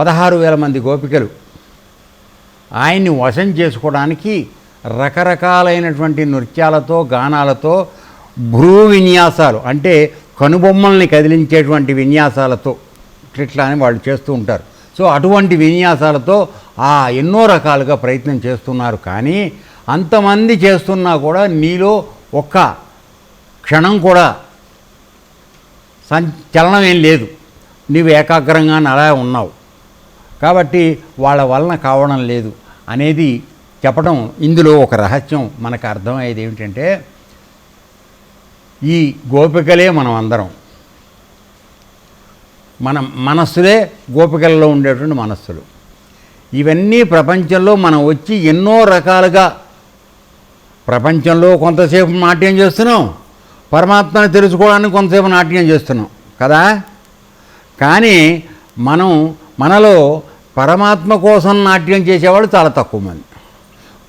పదహారు వేల మంది గోపికలు. ఆయన్ని వశం చేసుకోవడానికి రకరకాలైనటువంటి నృత్యాలతో గానాలతో భ్రూ విన్యాసాలు అంటే కనుబొమ్మల్ని కదిలించేటువంటి విన్యాసాలతో ఇట్లా అని వాళ్ళు చేస్తూ ఉంటారు. సో అటువంటి విన్యాసాలతో ఆ ఎన్నో రకాలుగా ప్రయత్నం చేస్తున్నారు. కానీ అంతమంది చేస్తున్నా కూడా నీలో ఒక్క క్షణం కూడా సంచలనం ఏం లేదు. నీవు ఏకాగ్రంగా అలా ఉన్నావు. కాబట్టి వాళ్ళ వలన కావడం లేదు అనేది చెప్పడం ఇందులో ఒక రహస్యం మనకు అర్థమయ్యేది ఏమిటంటే ఈ గోపికలే మనం అందరం. మన మనస్సులే గోపికలలో ఉండేటువంటి మనస్సులు. ఇవన్నీ ప్రపంచంలో మనం వచ్చి ఎన్నో రకాలుగా ప్రపంచంలో కొంతసేపు నాట్యం చేస్తున్నాం పరమాత్మను తెలుసుకోవడానికి కొంతసేపు నాట్యం చేస్తున్నాం కదా? కానీ మనం మనలో పరమాత్మ కోసం నాట్యం చేసేవాళ్ళు చాలా తక్కువ మంది.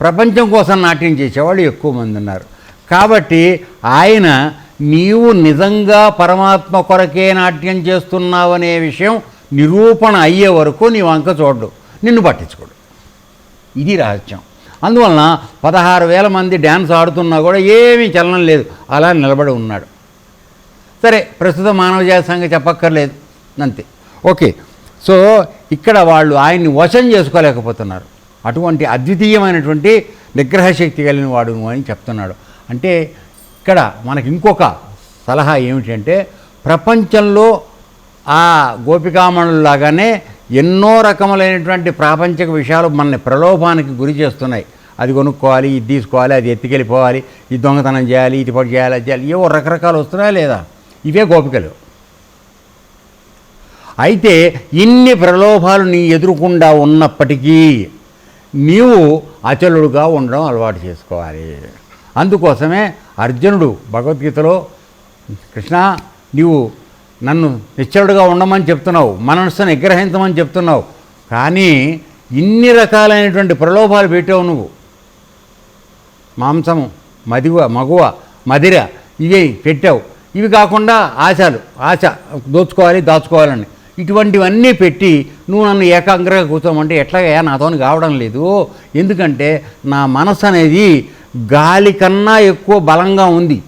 ప్రపంచం కోసం నాట్యం చేసేవాళ్ళు ఎక్కువ మంది ఉన్నారు. కాబట్టి ఆయన నీవు నిజంగా పరమాత్మ కొరకే నాట్యం చేస్తున్నావనే విషయం నిరూపణ అయ్యే వరకు నీ వంక చూడడు. నిన్ను పట్టించుకోడు. ఇది రహస్యం. అందువలన పదహారు వేల మంది డ్యాన్స్ ఆడుతున్నా కూడా ఏమీ చలనం లేదు. అలా నిలబడి ఉన్నాడు. సరే ప్రస్తుతం మానవ జాతి సంఘ చెప్పక్కర్లేదు. అంతే. ఓకే. సో ఇక్కడ వాళ్ళు ఆయన్ని వశం చేసుకోలేకపోతున్నారు. అటువంటి అద్వితీయమైనటువంటి నిగ్రహ శక్తి కలిగిన వాడు అని చెప్తున్నాడు. అంటే ఇక్కడ మనకి ఇంకొక సలహా ఏమిటంటే ప్రపంచంలో ఆ గోపికామణుల్లాగానే ఎన్నో రకములైనటువంటి ప్రాపంచిక విషయాలు మనల్ని ప్రలోభానికి గురి చేస్తున్నాయి. అది కొనుక్కోవాలి ఇది తీసుకోవాలి అది ఎత్తుకెళ్ళిపోవాలి ఇది దొంగతనం చేయాలి ఇది పడి చేయాలి అది చేయాలి ఏవో రకరకాలు వస్తున్నాయా లేదా? ఇవే గోపికలు. అయితే ఇన్ని ప్రలోభాలు నీ ఎదురుకుండా ఉన్నప్పటికీ నీవు అచలుడుగా ఉండడం అలవాటు చేసుకోవాలి. అందుకోసమే అర్జునుడు భగవద్గీతలో కృష్ణ నీవు నన్ను నిశ్చలుడుగా ఉండమని చెప్తున్నావు మనస్సును నిగ్రహించమని చెప్తున్నావు కానీ ఇన్ని రకాలైనటువంటి ప్రలోభాలు పెట్టావు నువ్వు. మాంసము మదివ మగువ మదిర ఇవే పెట్టావు. ఇవి కాకుండా ఆశలు ఆశ దోచుకోవాలి దాచుకోవాలని. ఇటువంటివన్నీ పెట్టి నువ్వు నన్ను ఏకాగ్రంగా కూర్చోమంటే ఎట్లాగా నాతోని కావడం లేదు. ఎందుకంటే నా మనసు అనేది గాలి కన్నా ఎక్కువ బలంగా ఉంది.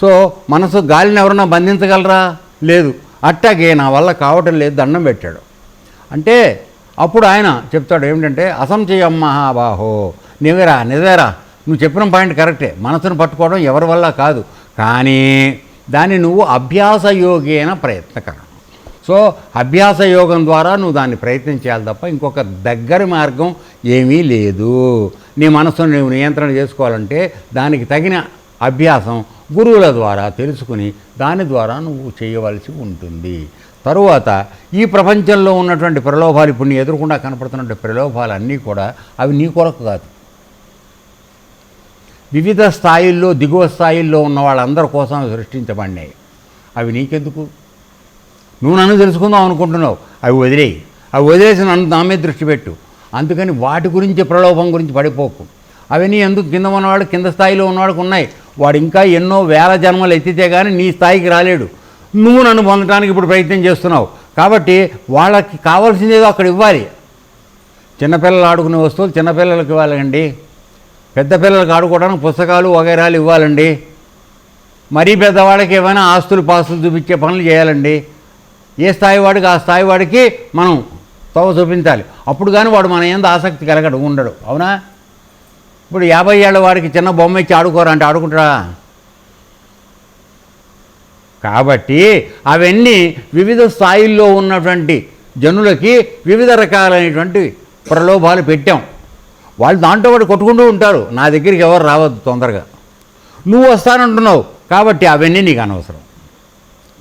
సో మనసు గాలిని ఎవరన్నా బంధించగలరా? లేదు. అట్టాగే నా వల్ల కావటం లేదు దండం పెట్టాడు. అంటే అప్పుడు ఆయన చెప్తాడు ఏమిటంటే అసంశయం మహాబాహో. నివేరా నిజేరా. నువ్వు చెప్పిన పాయింట్ కరెక్టే. మనసును పట్టుకోవడం ఎవరి వల్ల కాదు. కానీ దాన్ని నువ్వు అభ్యాస యోగేన ప్రయత్నకరం. సో అభ్యాస యోగం ద్వారా నువ్వు దాన్ని ప్రయత్నం చేయాలి తప్ప ఇంకొక దగ్గర మార్గం ఏమీ లేదు. నీ మనసును నువ్వు నియంత్రణ చేసుకోవాలంటే దానికి తగిన అభ్యాసం గురువుల ద్వారా తెలుసుకుని దాని ద్వారా నువ్వు చేయవలసి ఉంటుంది. తరువాత ఈ ప్రపంచంలో ఉన్నటువంటి ప్రలోభాలు ఇప్పుడు నీ ఎదురుకుండా కనపడుతున్నటువంటి ప్రలోభాలు అన్నీ కూడా అవి నీ కొరకు కాదు. వివిధ స్థాయిల్లో దిగువ స్థాయిల్లో ఉన్న వాళ్ళందరి కోసం సృష్టించబడినాయి. అవి నీకెందుకు? నువ్వు నన్ను తెలుసుకుందాం అనుకుంటున్నావు. అవి వదిలేయి. అవి వదిలేసి నన్ను నా మీద దృష్టి పెట్టు. అందుకని వాటి గురించి ప్రలోభం గురించి పడిపోకు. అవన్నీ ఎందుకు కింద ఉన్నవాడు కింద స్థాయిలో ఉన్నవాడికి ఉన్నాయి. వాడు ఇంకా ఎన్నో వేల జన్మలు ఎత్తితే కానీ నీ స్థాయికి రాలేడు. నువ్వు నన్ను పొందడానికి ఇప్పుడు ప్రయత్నం చేస్తున్నావు. కాబట్టి వాళ్ళకి కావాల్సిందేదో అక్కడ ఇవ్వాలి. చిన్నపిల్లలు ఆడుకునే వస్తువులు చిన్నపిల్లలకి ఇవ్వాలండి. పెద్ద పిల్లలకు ఆడుకోవడానికి పుస్తకాలు వగైరాలు ఇవ్వాలండి. మరీ పెద్దవాళ్ళకి ఏమైనా ఆస్తులు పాస్తులు చూపించే పనులు చేయాలండి. ఏ స్థాయి వాడికి ఆ స్థాయి వాడికి మనం తవ చూపించాలి. అప్పుడు కానీ వాడు మన ఏందో ఆసక్తి కలగడు ఉండడు. అవునా? ఇప్పుడు యాభై ఏళ్ళ వాడికి చిన్న బొమ్మ ఇచ్చి ఆడుకోరా అంటే ఆడుకుంటారా కాబట్టి అవన్నీ వివిధ స్థాయిల్లో ఉన్నటువంటి జనులకి వివిధ రకాలైనటువంటి ప్రలోభాలు పెట్టాం. వాళ్ళు దాంట్లో వాడు కొట్టుకుంటూ ఉంటారు. నా దగ్గరికి ఎవరు రావద్దు తొందరగా. నువ్వు వస్తానంటున్నావు. కాబట్టి అవన్నీ నీకు అనవసరం.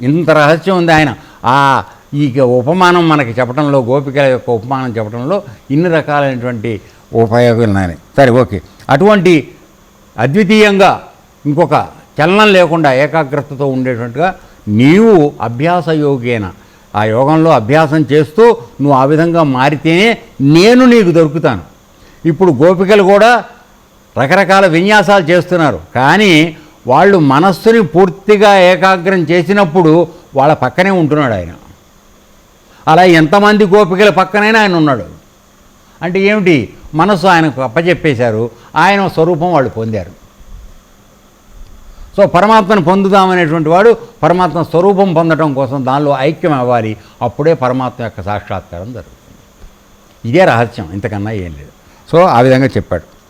ఇంత రహస్యం ఉంది ఆయన. ఈ ఉపమానం మనకి చెప్పడంలో గోపికల యొక్క ఉపమానం చెప్పడంలో ఇన్ని రకాలైనటువంటి ఉపయోగాలు ఉన్నాయి. సరే ఓకే. అటువంటి అద్వితీయంగా ఇంకొక చలనం లేకుండా ఏకాగ్రతతో ఉండేటట్టుగా నీవు అభ్యాస యోగేన. ఆ యోగంలో అభ్యాసం చేస్తూ నువ్వు ఆ విధంగా మారితేనే నేను నీకు దొరుకుతాను. ఇప్పుడు గోపికలు కూడా రకరకాల విన్యాసాలు చేస్తున్నారు. కానీ వాళ్ళు మనస్సుని పూర్తిగా ఏకాగ్రం చేసినప్పుడు వాళ్ళ పక్కనే ఉంటున్నాడు ఆయన. అలా ఎంతమంది గోపికల పక్కనైనా ఆయన ఉన్నాడు. అంటే ఏమిటి? మనసు ఆయనకు అప్పచెప్పేశారు ఆయన స్వరూపం వాళ్ళు పొందారు. సో పరమాత్మను పొందుదామనేటువంటి వాడు పరమాత్మ స్వరూపం పొందడం కోసం దానిలో ఐక్యం అవ్వాలి. అప్పుడే పరమాత్మ యొక్క సాక్షాత్కారం జరుగుతుంది. ఇదే రహస్యం. ఇంతకన్నా ఏం లేదు. సో ఆ విధంగా చెప్పాడు.